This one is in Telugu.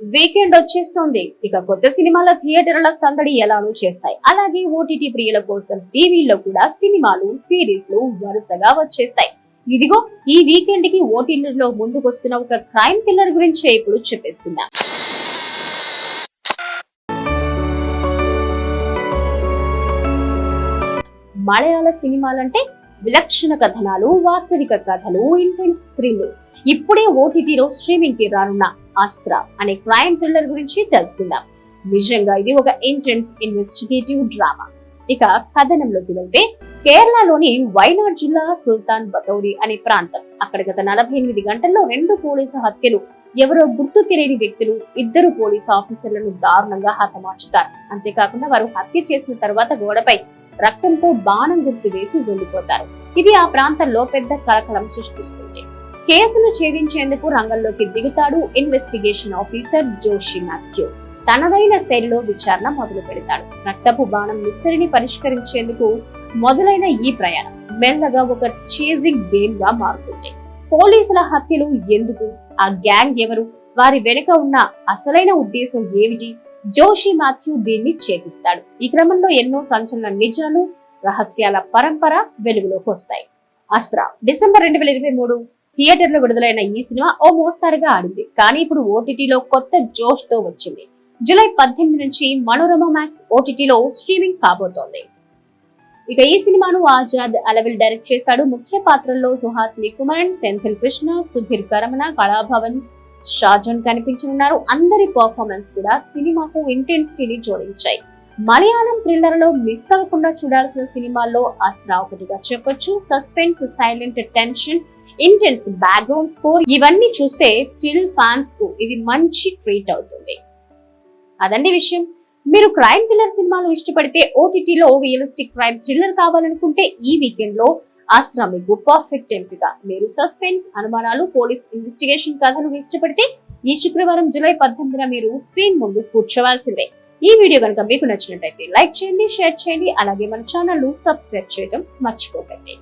వీకెండ్ వచ్చేస్తోంది. ఇక కొత్త సినిమాల థియేటర్ల సందడి ఎలానూ చేస్తాయి. అలాగే ఓటీటీ ప్రియుల కోసం టీవీల్లో కూడా సినిమాలు సిరీస్లు వరుసగా వచ్చేస్తాయి. ఇదిగో ఈ వీకెండ్కి ఓటీటీలో ముందుకొస్తున్న ఒక క్రైమ్ థ్రిల్లర్ గురించి ఇప్పుడు చెప్పేసుకుందాం. మలయాళ సినిమాలంటే విలక్షణ కథనాలు వాస్తవిక కథలు ఇంటెన్స్ థ్రిల్ ఇప్పుడే ఓటీటీలో స్ట్రీమింగ్కి రానున్న అస్త్ర అనే క్రైమ్ థ్రిల్లర్ గురించి తెలుసుకుందాం. నిజంగా ఇది ఒక ఇంటెన్స్ ఇన్వెస్టిగేటివ్ డ్రామా ఇక కథనంలోకి వెళ్తే కేరళలోని వైనాడ్ జిల్లా సుల్తాన్ బతౌరి అనే ప్రాంతం. అక్కడ గత నలభై ఎనిమిది గంటల్లో రెండు పోలీసు హత్యలు ఎవరో గుర్తు తెలియని వ్యక్తులు ఇద్దరు పోలీసు ఆఫీసర్లను దారుణంగా హతమార్చుతారు. అంతేకాకుండా వారు హత్య చేసిన తర్వాత గోడపై రక్తంతో బాణం గుర్తు వేసి వెళ్ళిపోతారు ఇది ఆ ప్రాంతంలో పెద్ద కలకలం సృష్టిస్తుంది. కేసును ఛేదించేందుకు రంగంలోకి దిగుతాడు ఇన్వెస్టిగేషన్ ఆఫీసర్ జోషి మాథ్యూ. తనదైన శైలిలో విచారణ మొదలు పెడతాడు. రక్తపు బాణం మిస్టరీని పరిష్కరించేందుకు మొదలైన ఈ ప్రయాణం మెల్లగా ఒక చేజింగ్ గేమ్గా మారుతుంది. పోలీసుల హత్యలు ఎందుకు? ఆ గ్యాంగ్ ఎవరు? వారి వెనుక ఉన్న అసలైన ఉద్దేశం ఏమిటి? జోషి మాథ్యూ దీన్ని ఛేదిస్తాడు. ఈ క్రమంలో ఎన్నో సంచలన నిజాలు రహస్యాల పరంపర వెలుగులోకి వస్తాయి. అస్త్ర డిసెంబర్ రెండు వేల ఇరవై మూడు థియేటర్లో విడుదలైన ఈ సినిమా ఓ మోస్తారుగా ఆడింది. కానీ ఇప్పుడు ఓటీటీలో కొత్త జోష్తో వచ్చింది. జూలై పద్దెనిమిది నుంచి మనోరమ మ్యాక్స్ ఓటీటీలో స్ట్రీమింగ్ కాబోతోంది. ఇక ఈ సినిమాను ఆజాద్ అలవిల్ డైరెక్ట్ చేశాడు. ముఖ్య పాత్రల్లో సుహాసిని కుమరన్ సెంథిల్ కృష్ణ సుధీర్ కరమణ కళాభవన్ షాజన్ కనిపించనున్నారు. అందరి పర్ఫార్మెన్స్ కూడా సినిమాకు ఇంటెన్సిటీని జోడించాయి. మలయాళం థ్రిల్లర్లో మిస్ అవ్వకుండా చూడాల్సిన సినిమాల్లో అస్త్ర ఒకటిగా చెప్పొచ్చు. Suspense silent tension intense background score ఇవన్నీ చూస్తే థ్రిల్ ఫ్యాన్స్కు ఇది మంచి ట్రీట్ అవుతుంది. అదండి విషయం. మీరు క్రైమ్ థ్రిల్లర్ సినిమాలు ఇష్టపడితే ఓటీటీలో రియలిస్టిక్ క్రైమ్ థ్రిల్లర్ కావాలనుకుంటే ఈ వీకెండ్లో ఆస్త్ర మీకు పర్ఫెక్ట్ ఎంపిక మీరు సస్పెన్స్ అనుమానాలు పోలీస్ ఇన్వెస్టిగేషన్ కథలు ఇష్టపడితే ఈ శుక్రవారం జూలై పద్దెనిమిదిన మీరు స్క్రీన్ ముందు కూర్చోవాల్సిందే. ఈ వీడియో కనుక మీకు నచ్చినట్టయితే లైక్ చేయండి షేర్ చేయండి అలాగే మన ఛానల్ సబ్స్క్రైబ్ చేయడం మర్చిపోకండి.